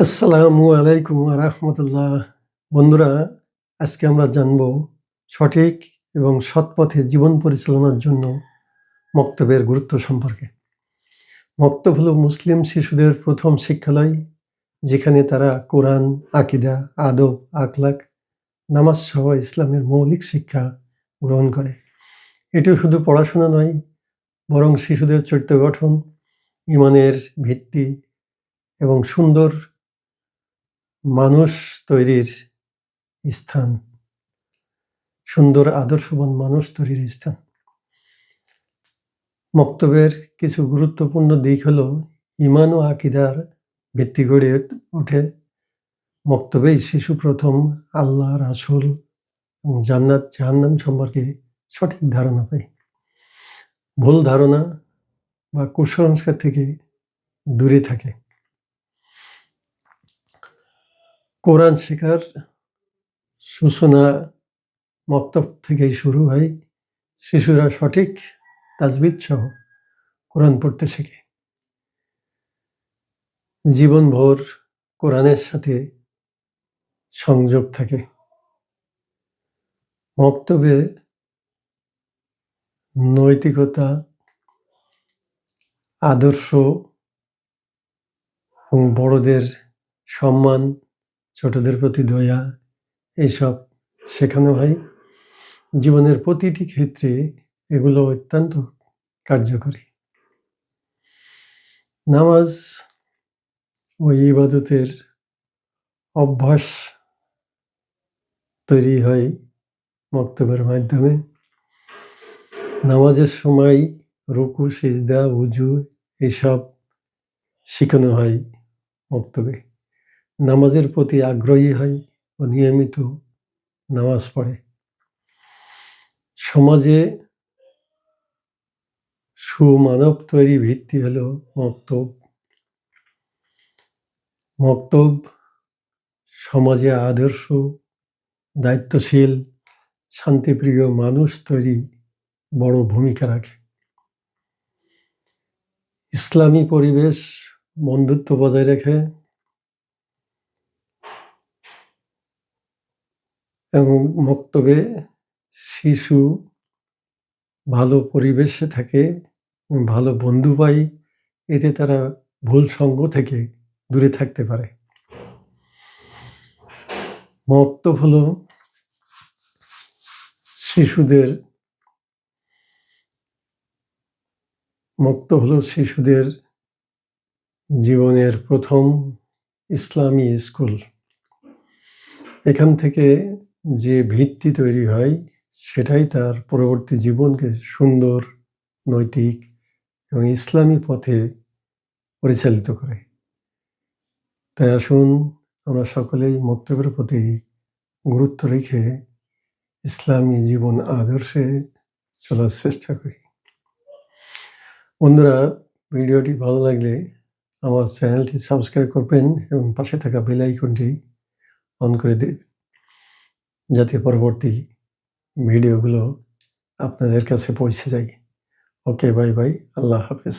আসসালামু আলাইকুম রহমতুল্লাহ। বন্ধুরা, আজকে আমরা জানব সঠিক এবং সৎ পথে জীবন পরিচালনার জন্য মক্তবের গুরুত্ব সম্পর্কে। মক্তব হলো মুসলিম শিশুদের প্রথম শিক্ষালয়, যেখানে তারা কোরআন, আকিদা, আদব, আখলাক নামাজ সহ ইসলামের মৌলিক শিক্ষা গ্রহণ করে। এটি শুধু পড়াশোনা নয়, বরং শিশুদের চরিত্র গঠন, ইমানের ভিত্তি এবং সুন্দর মানুষ তৈরির স্থান। সুন্দর আদর্শবান মানুষ তৈরির স্থান। মক্তবের কিছু গুরুত্বপূর্ণ দিক হলো ইমান ও আকিদার ভিত্তি গড়ে ওঠে। মক্তবেই শিশু প্রথম, আল্লাহ, রাসুল এবং জান্নাত, জাহান্নাম সম্পর্কে সঠিক ধারণা পায়। ভুল ধারণা বা কুসংস্কার থেকে দূরে থাকে। কোরআন শেখার সূচনা মক্তব থেকেই শুরু হয়। শিশুরা সঠিক তাজবিদ সহ কোরআন পড়তে শেখে। জীবনভর কোরআনের সাথে সংযোগ থাকে। মক্তবে নৈতিকতা, আদর্শ এবং বড়দের সম্মান ছোটদের প্রতি দয়া এইসব শেখানো হয়। জীবনের প্রতিটি ক্ষেত্রে এগুলো অত্যন্ত কার্যকরী। নামাজ ও ইবাদতের অভ্যাস তৈরি হয় মক্তবের মাধ্যমে। নামাজের সময় রুকু, সিজদা, উজু, এসব শেখানো হয় মক্তবে। নামাজের প্রতি আগ্রহী হয় ও নিয়মিত নামাজ পড়ে। সমাজে সুমানব তৈরি ভিত্তি হল মক্তব। মক্তব সমাজে আদর্শ, দায়িত্বশীল, শান্তিপ্রিয় মানুষ তৈরি বড় ভূমিকা রাখে। ইসলামী পরিবেশ বন্ধুত্ব বজায় রাখে এবং মক্তবে শিশু ভালো পরিবেশে থাকে ভালো বন্ধু পাই এতে তারা ভুল সঙ্গ থেকে দূরে থাকতে পারে। মক্তব হলো শিশুদের, মক্তব হলো শিশুদের জীবনের প্রথম ইসলামী স্কুল। এখান থেকে যে ভিত্তি তৈরি হয়, সেটাই তার পরবর্তী জীবনকে সুন্দর, নৈতিক এবং ইসলামী পথে পরিচালিত করে। তাই আসুন আমরা সকলেই মক্তবের প্রতি গুরুত্ব রেখে ইসলামী জীবন আদর্শে চলার চেষ্টা করি। বন্ধুরা, ভিডিওটি ভালো লাগলে আমার চ্যানেলটি সাবস্ক্রাইব করবেন এবং পাশে থাকা বেল আইকনটি অন করে দিন যাতে পরবর্তী ভিডিওগুলো আপনাদের কাছে পৌঁছে যায়। ওকে বাই বাই আল্লাহ হাফেজ।